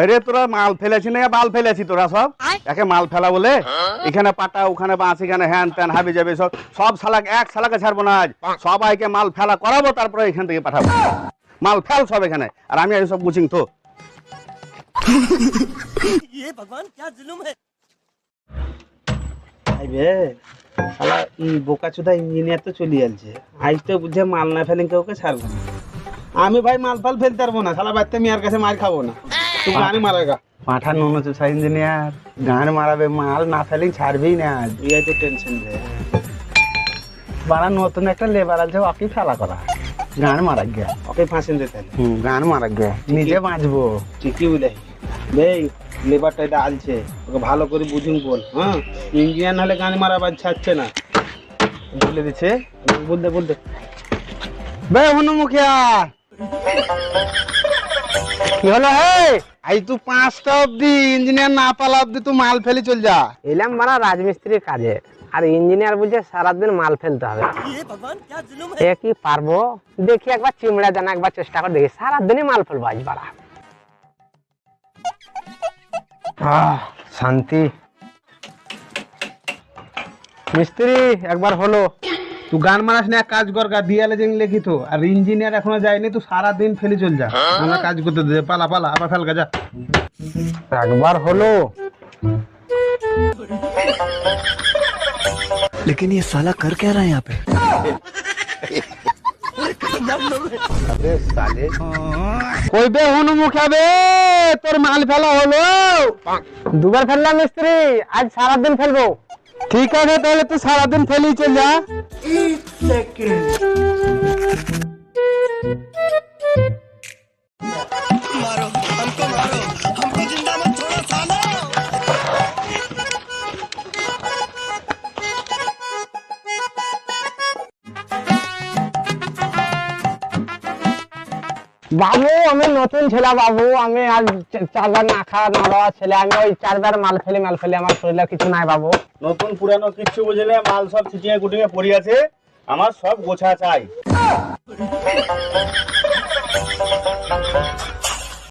আরে তোরা মাল ফেলেছি না মাল ফেলেছি তোরা সব? একে মাল ফেলা বলে? এখানে পাটা ওখানে বাঁশ এখানে হ্যান ত্যান হাবি যাবে সব সব শালাক এক শালাকে ছাড়বো না আজ। সবাইকে মাল ফেলা করাবো তারপরে এখান থেকে পাঠাবো। মাল ফেল সব এখানে। আর আমি সব গুছিং তো। আইবে শালা ই বোকাচোদা ইঞ্জিনিয়ার তো চলে যাচ্ছে আজ তো বুঝে মাল না ফেলেন কেউ কে ছাড়বো না। আমি ভাই মাল ফাল ফেলতে পারব না শালা বাড়িতে মেয়ের কাছে মার খাব না। গানে মারাগা নুন চুষা ইঞ্জিনিয়ার গান মারাবে মাল না ফেলে ছাড়বেই না আজ তো টেনশন রে বাড়া নতুন একটা লেবার আছে ওকে ফেলা করা গান মারা গিয়া ওকে ফাঁসেন দে তাহলে হুম, গান মারা গিয়া নিজে বাঁচবো ঠিকই বলে দেই লেবারটা এটা আলছে ওকে ভালো করে বুঝুন বল হ্যাঁ ইঞ্জিনিয়ার নাহলে গান মারাবার ছাড়ছে না বলে দিচ্ছে বলতে বলতে বে হনু মুখিয়া কি হলো হে আই তুই পাঁচটা অব্দি ইঞ্জিনিয়ার না পালা অব্দি তুই মাল ফেলি চল যা। এলাম মারা রাজমিস্ত্রির কাজে। আর ইঞ্জিনিয়ার বলছে সারাদিন মাল ফেলতে হবে। এ কি পারব? দেখি একবার চিমড়া জানা একবার চেষ্টা করে দেখি। সারাদিনই মাল ফেলব আজ বাড়া শান্তি। মিস্ত্রি, একবার হলো। তুই গান মারাস না এক কাজ কর গা দিয়ালে যেন লিখিত আর ইঞ্জিনিয়ার এখনো যায়নি তুই সারা দিন ফেলে চল যা আমরা কাজ করতে দে পালা পালা আবার ফেল গা যা একবার হলো लेकिन ये साला कर क्या रहा है यहाँ पे কই বে হনু মুখিয়া বে তোর মাল ফেলা হলো দুবার ফেললাম মিস্ত্রি আজ সারাদিন ফেলব ঠিক আছে তাহলে তুই সারাদিন ফেলি চল যা বাবু আমি নতুন ছেলে বাবু। আমি আর চারবার না খাওয়া না খাওয়া ছেলে। আমি ওই চারবার মাল ফেলি মাল ফেলে। আমার শরীরে কিছু নাই বাবু। নতুন পুরানো কিছু বুঝলে মাল সব ছিটিয়ে গুটিয়ে পড়ে আছে। আমার সব গোছা চাই।